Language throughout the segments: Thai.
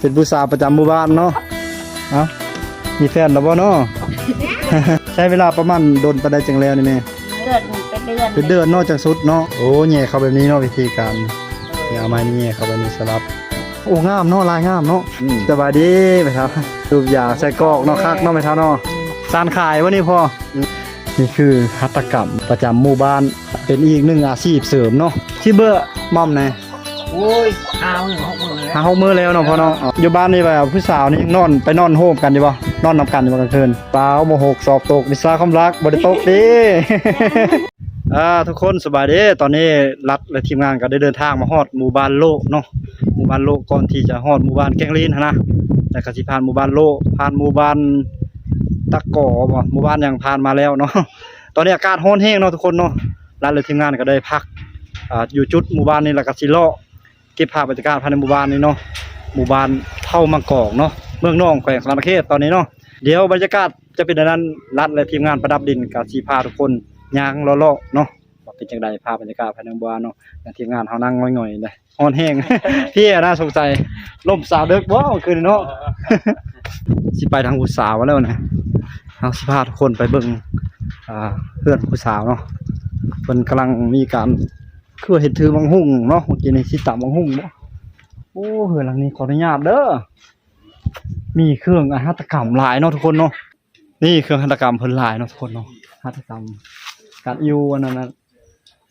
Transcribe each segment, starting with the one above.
เป็นผู้สาวประจำหมู่บ้านเนาะเอ้ามีแฟนแล้วบ่เนาะ ใช้เวลาประมาณโดนปานใดจังแล้วนี่แม่ เดือนเป็นเดือนเป็นเดือนเนอกจากสุดเนาะโอ้แหย่เข้าแบบนี้เนาะวิธีการอย่าเอาไม้นี่แหย่เข้าแบบนี้สลับ โอ้งามเนาะลายงามเนาะอืม สบายดีไปครับรูปยาใส่กรอกเนาะคักเนาะไปเท่าเนาะสารขายวะนี่พ่ออนี่คือหัตถกรรมประจำหมู่บ้านเป็นอีกหนึ่งอาชีพเสริมเนาะที่เบอร์ม่อมไหน โอ้ยเอาหนึ่งหกหมื่นเลยหาหกมือแล้วเนาะพ่อเนาะอยู่บ้านนี่แบบผู้สาวนี่ยังนอนไปนอนโฮมกันอยู่บ่นอนนำกันอยู่บ่กลางคืนเปล่าโมหกสอบตกวิชาความรักบ่ได้ตกเดิ อ่าทุกคนสบายดีตอนนี้รัฐและทีมงานก็ได้เดินทางมาฮอดหมู่บ้านโลกเนาะหมู่บ้านโลกก่อนที่จะฮอดหมู่บ้านแกงลีนหั้นนะแล้วก็สิผ่านหมู่บ้านโลกผ่านหมู่บ้านตะกอบ่หมู่บ้านยังผ่านมาแล้วเนาะตอนนี้อากาศร้อนแห้งเนาะทุกคนเนาะรัฐและทีมงานก็ได้พัก อ่าอยู่จุดหมู่บ้านนี้แล้วก็สิเลาะ เก็บภาพบรรยากาศภายในหมู่บ้านนี้เนาะหมู่บ้านเท่ามังกอกเนาะเมืองน้องแขวงสารเขตตอนนี้เนาะเดี๋ยวบรรยากาศจะเป็นดังนั้นรัฐและทีมงานประดับดินก็สิพาทุกคนย่างเลาะๆเนาะว่าเป็นจังไดภาพบรรยากาศภายในหมู่บ้านเนาะทีมงานเฮานั่งง่อยๆเลยฮ้อนแห้ง พี่น่าสงสัยลมสาวเด็กบ่เมื่อคืนเนาะ สิไปทางผู้สาวแล้วนะเฮาสิพาทุกคนไปเบิ่งอ่าเพื่อนผู้สาวเนาะเพิ่นกำลังมีการ คือเห็นถือบังหุ่งเนาะเมื่อกี้นี้สิตามบังหุ่งบ่โอ้เฮือหลังนี้ขออนุญาตเด้อมีเครื่องอาหัตกรรมหลายเนาะทุกคนเนาะนี่เครื่องหัตกรรมเพิ่นหลายเนาะทุกคนเนาะหัตกรรมการอิวอันนั้นนะ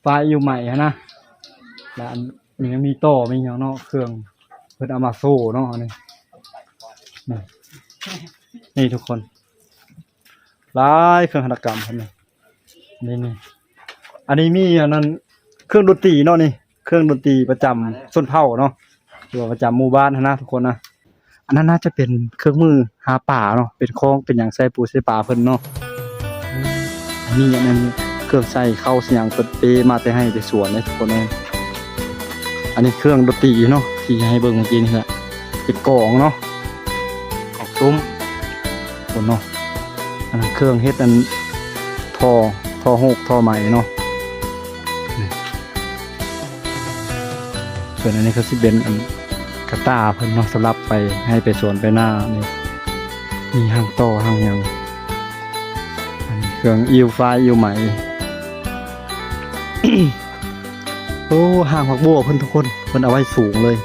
ไฟล์อิวใหม่อะนะแล้วอันนี้ยังมีโต้มีอย่างเนาะเครื่องเพิ่นเอามาโซ่เนาะนี่นี่นี่ทุกคนหลายเครื่องหัตกรรมเพิ่นนี่นี่นี่อันนี้มีอันนั้น เครื่องดนตรีเนาะนี่ เครื่องดนตรีประจำส้นเผ่าเนาะตัวาประจำหมู่บ้านนะทุกคนนะ อันนั้นน่าจะเป็นเครื่องมือหาป่าเนาะ เป็นคล้อง เป็นอย่างใส่ปูใส่ปลาเพิ่นเนาะมีอันนั้นเครื่องใส่เข้าเสียงเปิดเปมาแต่ให้ไปสวนเลยทุกคนเลยอันนี้เครื่องดนตรีเนาะที่ให้เบิ่งเมื่อกี้นี่แหละเป็นกลองเนาะกลองซุ้มคนเนาะอันนั้นเครื่องเฮ็ดอันทอทอหกทอใหม่เนาะ่นอันนี้เขาสิเป็นอันกระตาเพิ่นเนาะสำหรับไปให้ไปสวนไปหน้านี่มีห้างโตห้างยังอันนี้เครื่องอิวไฟอิวใหม่โอ้ห่างผักบัวเพิ่นทุกคนเพิ่นเอาไว้สูงเลย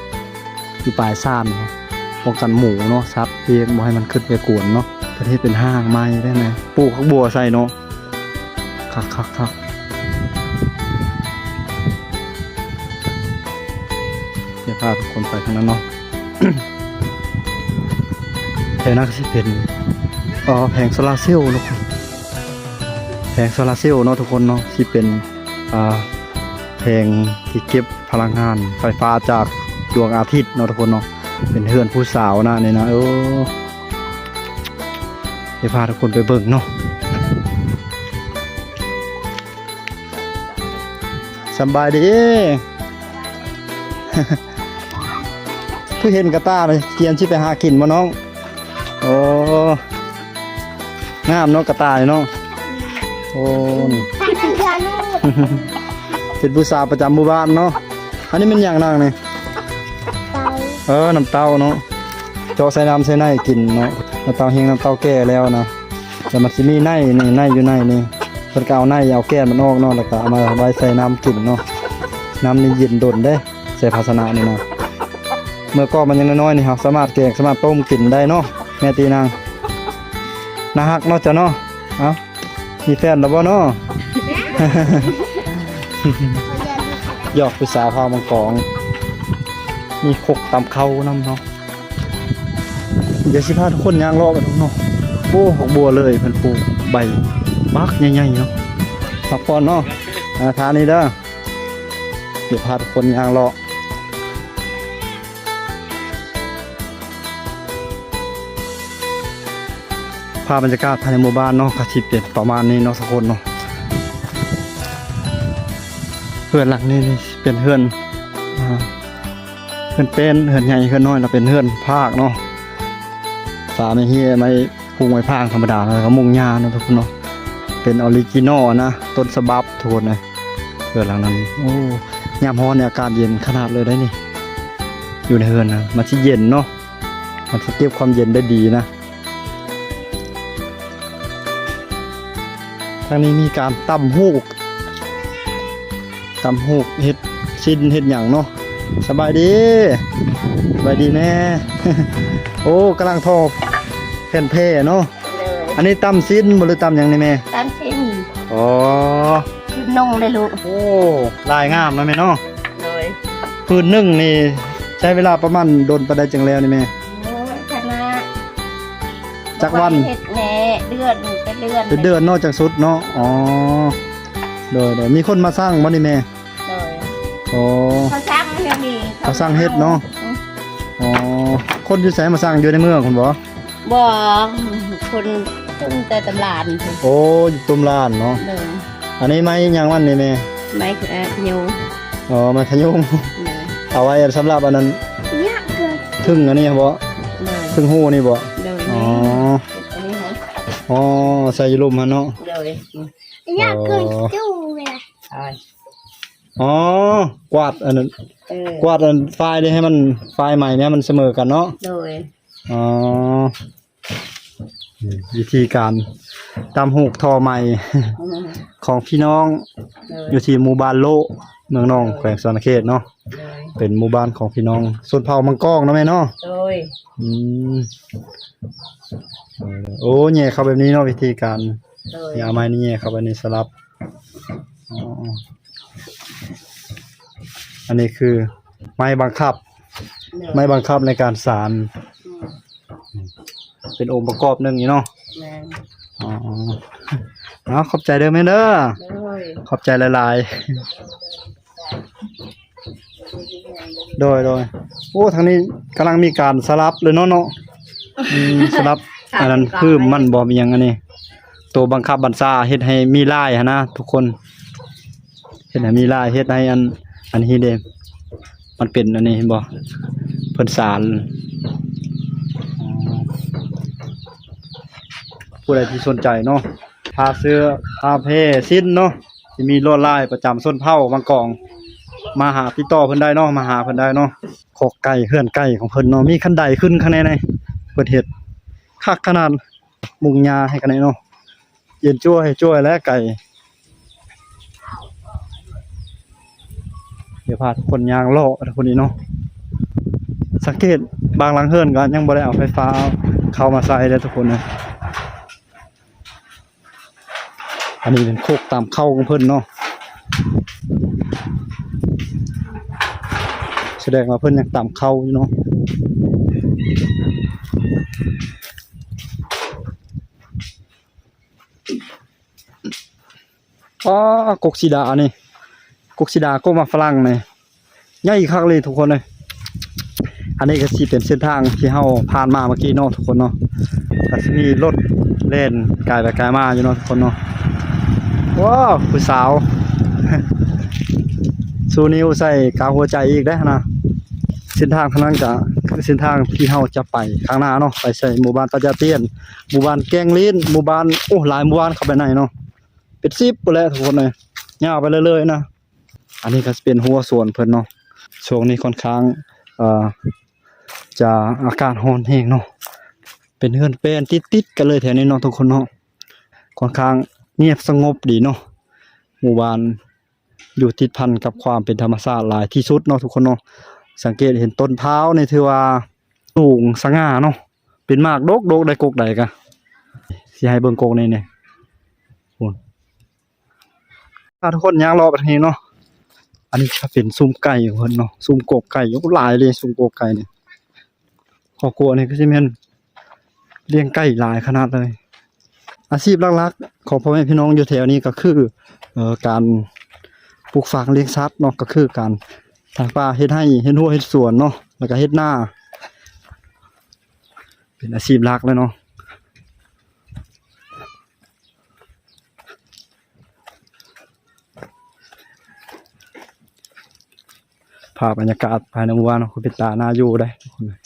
อยู่ปลายซ่านเนาะป้องกันหมูเนาะซับเพียงบ่ให้มันขึ้นไปกวนเนาะประเทศเป็นห้างไม้ได้ไหมปลูกผักบัวใส่เนาะคักคักคัก เดี๋ยวพาทุกคนไปทางนั้นเนาะแถวนั้นก็สิเป็นอ๋อแผงโซลาเซลล์ทุกคนแผงโซลาเซลล์เนาะทุกคนเนาะที่เป็นอ่าแผงที่เก็บพลังงานไฟฟ้าจากดวงอาทิตย์เนาะทุกคนเนาะเป็นเฮือนผู้สาวนะเนี่ยนะโอ้เดี๋ยวพาทุกคนไปเบิ่งเนาะสบายดี คือเห็นกระต้าเลยเกียนชิไปหากินมาน้อง โอ้งามเนาะกระต่ายเนาะโอ้นี่เป็นผู้สาวประจำหมู่บ้านเนาะอันนี้มันอย่างนางนี่เออน้ำเต้าเนาะเจาะใส่น้ำใส่ในกินเนาะน้ำเต้าเฮงน้ำเต้าแก่แล้วนะแต่มันสิมีในนี่ในอยู่ในนี่เพิ่นก็เอาในเอาแก้นมันออกเนาะแล้วก็เอามาไว้ใส่น้ำกินเนาะน้ำนี่เย็นดนเด้ใส่ภาชนะนี่เนาะ เมื่อก่อนมันยังน้อยๆนี่ครับสามารถแกงสามารถต้มกินได้เนาะแม่ตีนางนาฮักเนาะจ้ะเนาะเอ้ามีแฟนแล้วบ่เนาะหยอกผู้สาวพามังกอง มีขกตำเข้านำเนาะเดี๋ยวสิพาทุกคนย่างรอกันเนาะโอ้หอกบัวเลยเพิ่นปลูกใบบักใหญ่ๆเนาะพักผ่อนเนาะอาทานนี้เด้อเดี๋ยวพาทุกคนย่างรอ ภาพบรรยากาศภายในหมู่บ้านเนาะก็สิเป็นประมาณนี้เนาะทุกคนเนาะเฮือนหลังนี่เป็นเฮือนเฮือนเป็นเฮือนใหญ่เฮือนน้อยเราเป็นเฮือนภาคเนาะฝาไม่เฮียไม่พุงไม้พางธรรมดาแล้วก็มุงหญ้าเนาะทุกคนเนาะเป็นออริจินอลนะต้นฉบับทุกคนเลยเฮือนหลังนั้นโอ้ยามร้อนเนี่ยอากาศเย็นขนาดเลยได้นี่ อยู่ในเฮือนนะมันสิเย็นเนาะมันจะเก็บความเย็นได้ดีนะางนี้มีการตำหูกตำหูกเห็ดชิ้นเห็ดอย่างเนาะสบายดีสบายดีแน่โอ้กำลังทอแผ่นเพเนาะเลยอันนี้ตำสิ้นบ่หรือตำอย่างนี่แม่ตามชิ้นอ๋อชิ้นนงเลยลูกโอ้ลายงามนะแม่เนาะเลยพื้นหนึ่งนี่ใช้เวลาประมาณโดนประได้จังแล้วนี่แม่โอ้ยคณะจักวัน เฮ็ดแหน่ เดือนเป็นเดือนเป็นเดือนเนอกจากสุดเนาะอ๋อโดยโดยมีคนมาสร้างบ่นี่แม่เลยอ๋อเขาสร้างเรื่องนี้เขาสร้างเฮ็ดเนาะอืมอ๋อคนอยู่ไสมาสร้างอยู่ในเมืองคุณบ่บ่คนตึ้งแต่ตำลานพุ่นโอ้อยู่ตุมลานเนาะเลยอันนี้ไม้หยังวันนี่แม่ไม่คือแอบยูอ๋อไม้ขยุงเลยเอาไว้สำหรับอันนั้นยากเกินทึ่งอันนี้บ่เลยทึ่งหูนี่บ่เลยอ๋อ อันนี้ฮะอ๋อใส่อยู่ลมหั่นเนาะเลยยากเกินจู้ใช่อ๋อกวาดอันนั้นเออกวาดอันไฟล์นี่ให้มันไฟล์ใหม่เนี่ยมันเสมอกันเนาะเลยอ๋อนี่วิธีการตำหูกทอใหม่อืมของพี่น้องเลยอยู่ที่หมู่บ้านโลเมืองนองแขวงสวรรณเขตเนาะเลยเป็นหมู่บ้านของพี่น้องส่วนเผ่ามังกรเนาะแม่เนาะเลยอืม โอ้แย่เข้าแบบนี้เนาะวิธีการเลยอย่าเอาไม้นี่แย่เข้าไปในสลับอ๋ออันนี้คือ ไม้บังคับเลยไม้บังคับในการสารอืมเป็นองค์ประกอบหนึ่งนี่เนาะแม่นอ๋อเอาขอบใจเด้อแม่เด้อเลยขอบใจหลายๆโดยโดยโอ้ทางนี้กำลังมีการสลับเลยเนาะเนาะอืมสลับ อันนั้นคือมันบ่มีหยังอันนี้ตัวบังคับบัญชาเฮ็ดให้มีลายหันนะทุกคนเฮ็ดให้มีลายเฮ็ดให้อัน อันนี้เด้มันเป็นอันนี้เห็นบ่เพิ่นสารอ๋อผู้ใดที่สนใจเนาะพาเสื้อพาเพสิ้นเนาะที่มีลวดลายประจำส้นเผ่าบางกอง มาหาติดต่อเพิ่นได้เนาะมาหาเพิ่นได้เนาะขอกไก่เฮือนไก่ของเพิ่นเนาะมีคันใดขึ้นข้างในในเพิ่นเฮ็ด คักขนาดมุงยาให้กันเนาะเย็นจ้วยจ้วยและไก่ เดี๋ยวพาทุกคนยางเลาะทุกคนนี้เนาะสังเกตบางหลังเฮือนก็ยังบ่ได้เอาไฟฟ้าเข้ามาใส่เลยทุกคนนะอันนี้เป็นโคกตามเข้าของเพิ่นเนาะแสดงว่าเพิ่นยังต่ำเข้าอยู่เนาะ อ๋อกกสีดานี่กกสีดาก็มาฝรั่งนี่ใหญ่คักเลยทุกคนเลยอันนี้ก็สิเป็นเส้นทางที่เฮาผ่านมาเมื่อกี้เนาะทุกคนเนาะก็สิมีรถเล่นกายไปกายมาอยู่เนาะทุกคนเนาะว้าวผู้สาวสูนิวใส่กาวหัวใจอีกได้นะเส้นทางทางนั้นก็คือเส้นทางที่เฮาจะไปข้างหน้าเนาะไปใส่หมู่บ้านตะยาเตียนหมู่บ้านแกงลิ้นหมู่บ้านโอ้หลายหมู่บ้านเข้าไปในเนาะ เป็น10ปุ่นแหละทุกคนเลยยาวไปเรื่อยๆนะ อันนี้ก็เป็นหัวสวนเพิ่นเนาะ ช่วงนี้ค่อนข้างเอ่อจะอากาศร้อนแรงเนาะ เป็นเฮือนแปลนติดๆกันเลยแถวนี้เนาะทุกคนเนาะ ค่อนข้างเงียบสงบดีเนาะ หมู่บ้านอยู่ติดพันกับความเป็นธรรมชาติหลายที่สุดเนาะทุกคนเนาะ สังเกตเห็นต้นพร้าในถือว่าสูงสง่าเนาะ เป็นมากโดกโดกได้กกใดกะสิให้เบิ่งกกนี่เนี่ยพุ่น ถ้าทุกคนย่างรอไปทางนี้เนาะอันนี้จะเป็นซุ้มไก่องเพิ่นเนาะซุ้มกกไก่ยกหลายเลยซุ้มกกไก่เนี่ยขอกลัวนี่ก็สิแม่นเลี้ยงไก่หลายขนาดเลย อาชีพลักๆของพ่อแม่พี่น้องอยู่แถวนี้ก็คือเอ่อการปลูกฝังเลี้ยงสัตว์เนาะก็คือการทางป่าเฮ็ดให้เฮ็ดหัวเฮ็ดสวนเนาะแล้วก็เฮ็ดหน้า เป็นอาชีพหลักเลยเนาะาพบรรยากาศภายในหมู่บ้านเนาะคือเป็นตาหน้าอยู่ได้ทุกคนเลย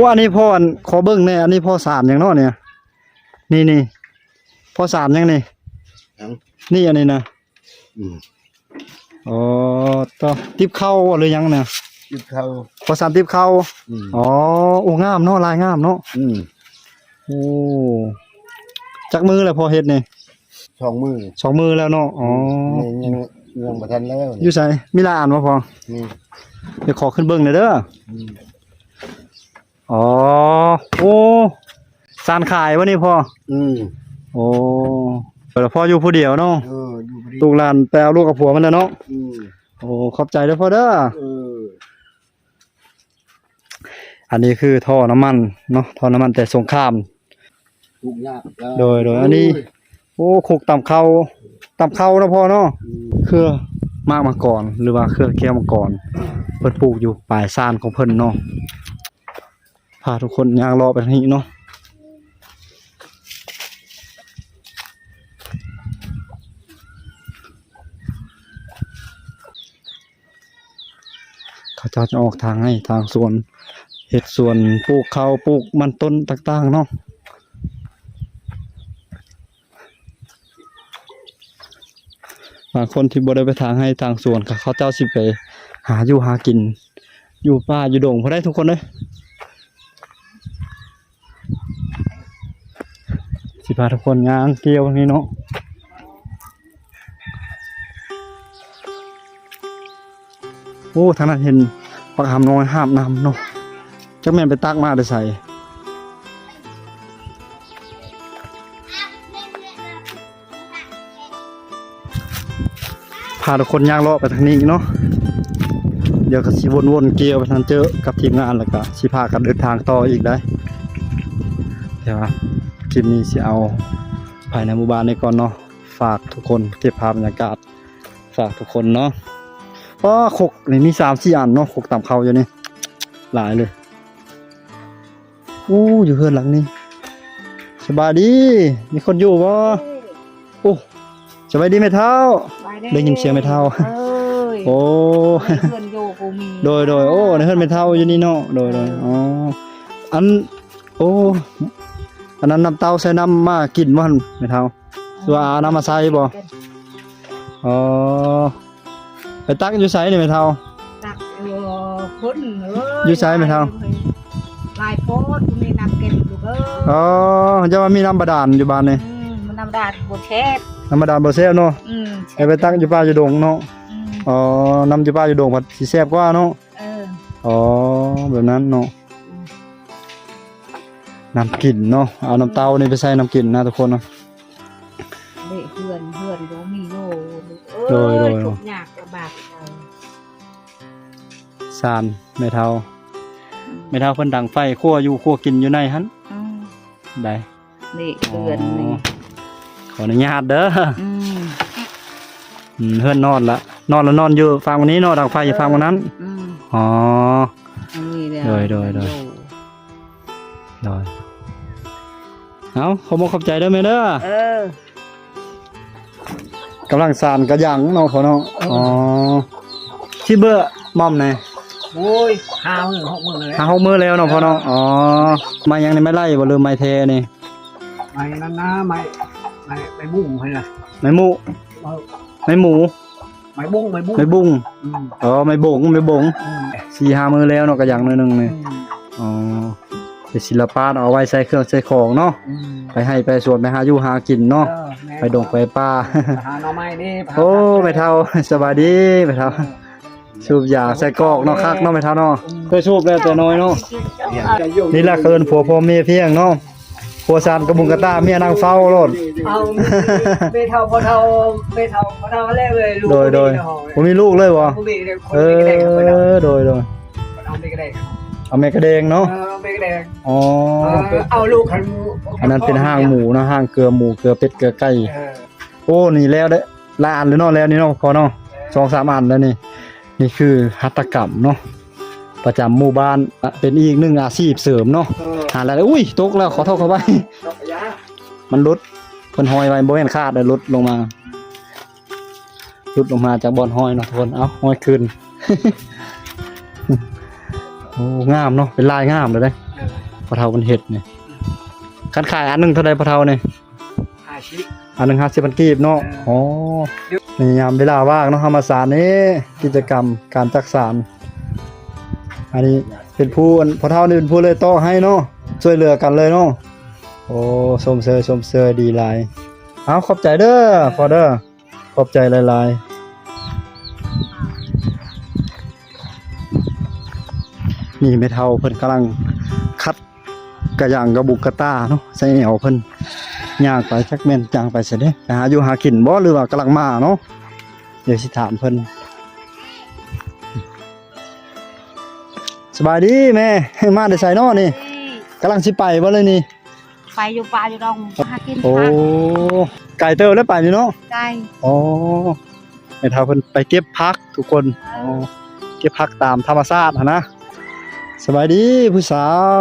ว่าอันนี้พ่ออันขอเบิ่งแน่อันนี้พ่อสามอย่างเนาะเนี่ย นี่นี่พ่อสามยังนี่ยังนี่อันนี้นะอืมอ๋อต่อติบเข้าหรือยังเนี่ยกินข้าวพอสามติบเข้าอืมอ๋อโอ้งามเนาะลายงามเนาะอืมโอ้จักมือแล้วพอเฮ็ดนี่สองมือสองมือแล้วเนาะอ๋อนี่ ยังยังบ่ทันแล้วอยู่ไสมีลายอ่านบ่พอนี่เดี๋ยวขอขึ้นเบิ่งหน่อยเด้ออืมอ๋อโอ้สานขายวะนี่พ่ออืมโอ้แต่พ่ออยู่ผู้เดียวเนาะเอออยู่พอดีลูกหลานไปเอาลูกกับผัวมันแล้วเนาะอืมโอ้ขอบใจเด้อพ่อเด้อเอออันนี้คือท่อน้ำมันเนาะท่อน้ำมันแต่สงคราม ทุกยากแล้วโดยโดยอันนี้ โอ้ขุกต่ำเข้า ต่ำเข้าเนาะพ่อเนาะอืมเครือมากมาก่อนหรือว่าเครือแก้วมาก่อนเพิ่นปลูกอยู่ปลายซ่านของเพิ่นเนาะพาทุกคนย่างรอไปทางนี้เนาะเขาเจ้าจะออกทางให้ทางสวนเห็ดสวนปลูกข้าวปลูกมันต้นต่างๆเนาะ บางคนที่บ่ได้ไปทางให้ทางสวนก็เขาเจ้าสิไป หาอยู่หากิน อยู่ป่าอยู่ดงพอได้ทุกคนเลยสิพาทุกคนย่างเกี่ยวนี่เนาะโอ้ทางนั้นเห็นปลาคำน้อยห้ามน้ำเนาะจักแม่นไปตักมาได้ใส่ พาทุกคนย่างเลาะไปทางนี้เนาะเดี๋ยวก็สิวนๆเกลียวไปทางเจอกับทีมงานแล้วก็สิพากันเดินทางต่ออีกได้เดี๋ยวคลิปนี้สิเอาภายในหมู่บ้านนี้ก่อนเนาะฝากทุกคนเก็บภาพบรรยากาศฝากทุกคนเนาะเพราะขกนี่มีสามสี่อันเนาะขกตามเขาอยู่นี่หลายเลยโอ้อยู่เฮือนหลังนี้สบายดี มีคนอยู่บ่โอ้สบายดีไหมเท่า ได้ยินเสียงไม่เท่าเอ้ยโอ้เพื่อนโยกูมีโดยโดยโอ้ในเฮือนไม่เท่าอยู่นี่เนาะโดยโดยอ๋ออันโอ้อันนั้นน้ำเต้าใส่น้ำมากินบ่หั่นไม่เท่าหรือว่าเอาน้ำมาใส่บ่อ๋อไปตักอยู่ไสนี่ไม่เท่าตักเออคนเอ้ยอยู่ซ้ายไหมเท่าลายโพดกูมีน้ำเก็บลูกเอ้ยอ๋อจะว่ามีน้ำบาดาลอยู่บ้านนี่อืมมันน้ำดาดบดเชฟ น้ำบาดาลบ่แซ่บเนาะอืมไอ้ไปตักอยู่ป่าอยู่ดงเนาะอืมอ๋อน้ำอยู่ป่าอยู่ดงผัดสิแซ่บกว่าเนาะเอออ๋อแบบนั้นเนาะน้ำกลิ่นเนาะเอาน้ำเต้านี่ไปใส่น้ำกลิ่นนะทุกคนเนาะเด็กเพื่อนเพื่อนกูมีโยลูกโดยเอ้โดยยทุกข์ยากลำบากเอาซานไม่เท่าไม่เท่าเพิ่นดังไฟคั่วอยู่คั่วกินอยู่ในหันอืมได้นี่เพื่อนนี่ ขออนุญาตเด้ออืมอืมเพิ่นนอนละนอนแล้วนอนอยู่ฟังวันนี้เนาะดังไฟอยู่ฟังวันนั้น อืมอ๋อ อันนี้เยโดยโดยโดยโได้เอาขอบอกขอบใจเด้อแม่เด้อเออ กำลังสานกระหยังเนาะเขาเนาะอ๋อที่เบอร์มอมไหนโอ้ยห้าหมื่นหกหมื่นเลยหาหกมือแล้วเนาะพ่อเนาะอ๋อมายังนี่ไม่ไล่บ่ลืมไม้เทนี่ไม่นั่นนะไม่ ไม่ไม่บุ้งให้นะไม้หมูเอาไม้หมูไม่บุ้งไม่บุ้งไม้บุ้งอืมอ๋อไม้บงไม้บงอืมสี่ห้ามือแล้วเนาะกระหยังหน่อยหนึงนี่อืมอ๋อเป็นศิลปะเอาไว้ใส่เครื่องใส่ของเนาะอืมไปให้ไปสวนไปหาอยู่หากินเนาะเออแม่ไปดงไปป่าหาหน่อไม้นี่พาโอ้ไม่เท่าสบายดีไม่เท่าสูบยาใส่กอกเนาะคักเนาะไม่เท่าเนาะเคยสูบแล้วแต่น้อยเนาะนี่แหละเคินผัวพ่อเมียเพียงเนาะ ผัวซานกระบุงกระตาเมียนางเฝ้าโลด เอาเบเท่าพอเท่าเบเท่าพอเท่าแรกเลยลูกโดยโดยผมมีลูกเลยวะผู้มีเนี่ยคนเอมีกระแดงคนเอาอโดยโดยเอามีกระแดงเอาแม่กระเดงเนาะเออมีกระแดงอ๋อเอาลูกขันอันนั้นเป็นห้างหมูนะห้างเกลือหมูเกลือเป็ดเกลือไก่โอ้นี่แล้วเด้ลานเลยเนาะแล้วนี่เนาะพอเนาะสองสามอันแล้วนี่ นี่คือหัตถกรรมเนาะ ประจำหมู่บ้านอะเป็นอีกหนึ่งอาชีพเสริมเนาะเออหาอะไรอุ้ยตกแล้วขอโทษเขาไปดอกยามันลดเพิ่นห้อยไว้บ่เห็นคาดเลยลดลงมาลดลงมาจากบอนห้อยเนาะทุกคนเอาห้อยขึ้นโอ้งามเนาะเป็นลายงามเลยเด้พอเท่ามันเห็ดนี่คันขายอันหนึงเท่าใดพอเท่านี่อาชีพ อันหนึง50,000กีบเนาะ อ๋อในยามเวลาว่างเนาะเฮามาสารนี้กิจกรรมการจักสาร อันนี้เป็นผู้อันพอเท่านี่เป็นผู้เลยโตอให้เนาะช่วยเหลือกันเลยเนาะโอ้สมเสยสมเสยดีหลายเอาขอบใจเด้อพอเด้อขอบใจหลายๆนี่ไม่เท่าเพิ่นกำลังคัดกระย่างกระบุกกระตาเนาะใส่แอวเพิ่นย่างไปจักแม่นจางไปเสิเด้ไปหาอยู่หากินบ่หรือว่ากำลังมาเนาะเดี๋ยวสิถามเพิ่น บายดีแม่ มาได้ใส่นอนี่กำลังสิไปบ่เลยนี่ ไปอยู่ป่าอยู่ดองหากินโอ้ผักไก่เติบแล้วไปอยู่เนาะไก่อ๋อแม่ทาเพิ่นไปเก็บผักทุกคนอ๋อเก็บผักตามธรรมชาติหั้นนะสบายดีผู้สาว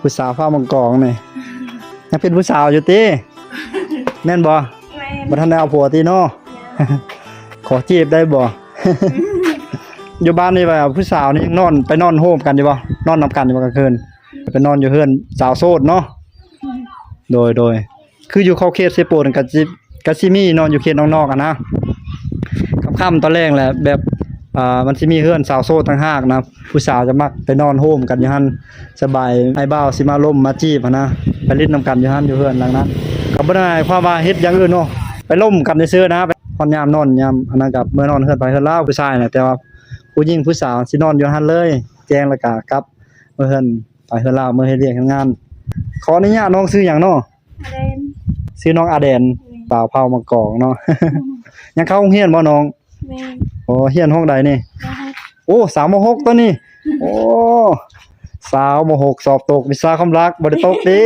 ผู้สาวฟ้ามังกรนี่ยังเป็นผู้สาวอยู่ติแม่นบ่บ่ทันได้เอาผัวติเนาะขอจีบได้บ่ อยู่บ้านนี่ว่าผู้สาวนี่ยังนอนไปนอนโฮมกันอยู่บ่นอนนํกันอยู่บ่กลางคืนไปนอนอยู่เฮือนสาวโสดเนาะโดยโดย คืออยู่เข้าเขตเซโปนกับจิกับซิมี่นอนอยู่เขตนอกๆอะนะค่ำๆตอนแรกแหละแบบอ่ามันสิมีเฮือนสาวโสดต่างหากนะผู้สาวจะมักไปนอนโฮมกันอยู่หั่นสบายไอ้บ่าวสิมาล่มมาจีบนะไปเล่นนํกันอยู่หั่นอยู่เฮือนหลังนั้นก็บ่ได้หมายความว่าเฮ็ดอย่างอื่นเนาะไปล่มกันซื่อนะไปนอนยามนอนยามอันนั้นกับเมื่อนอนเฮือนไปเฮือนลาวผู้ชายน่ะแต่ว่า ผู้หญิงผู้สาวสินอนอยู่หั่นเลย แจ้งแล้วก็กลับเมื่อเพิ่นไปเฮือนลาวเมื่อเฮ็ดเรียกเฮ็ดงาน ขออนุญาตน้องซื้อหยังเนาะเล่นซื้อน้องอาแดนสาวเผามังกอกเนาะ ยังเข้าโรงเรียนบ่น้องแม่โอ้เรียนห้องใดนี่แม่โอ้สาวมหกตัวนี้ โอ้สาวมหกสอบตกวิชาความรักบ่ได้ตกเดิ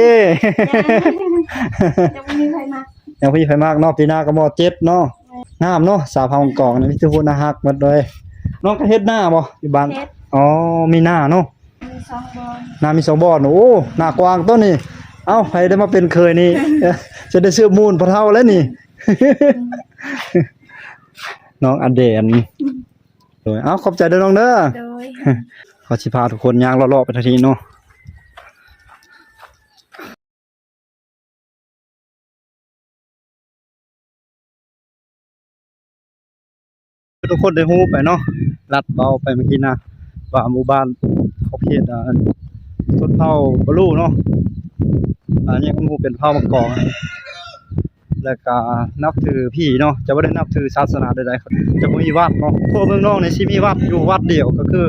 จะไม่มีใครมายังพี่ไผมากเนาะปีหน้าก็มเจ็ดเนาะงามเนาะสาวเผามังกอกนี่มีทุกคนน่าฮักหมดเลย น้องก็เฮ็ดหน้าบ่อยู่บ้านเฮ็ด อ๋อมีหน้าเนาะมีสองบอลนามีสองบอนโอ้หน้ากว้างต้นนี่เอ้าใครได้มาเป็นเคยนี่เอ้อจะได้เสื้อมูลพระเท่าแล้วนี่ น้องอเดนโดยเอ้าขอบใจเด้อน้องเด้อโดย ขอสิพาทุกคนย่างเลาะๆไปทันทีเนาะ ทุกคนได้ฮู้ไปเนาะลัดเบาไปเมื่อกี้นะว่าหมู่บ้านเขาเขตอ่าอันชนเผ่าบลูเนาะอันนี้ก็หูเป็นเผ่ามังกรแล้วก็นับถือพี่เนาะจะบ่ได้นับถือศาสนาใดๆครับจะมีวัดเนาะทั่วเมืองนอกในี่มีวัดอยู่วัดเดียวก็คือ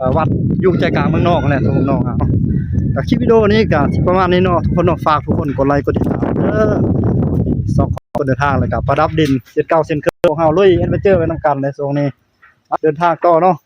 อวัดอยู่ใจกลางเมืองนอกแหละทั่วเมืองนอกอะเนาะคลิปวิดีโอนี้ก็ประมาณนี้เนาะทุกคนเนาะฝากทุกคนกดไลค์กดติดตามเด้อ สองคนเดินทางเล้วก็ประดับดินเจ็ดเก่าเซนเคิลของเฮาลุยเอดเวนเจอร์ไปนำกันในช่วงนี้ เดินทางต่อเนาะ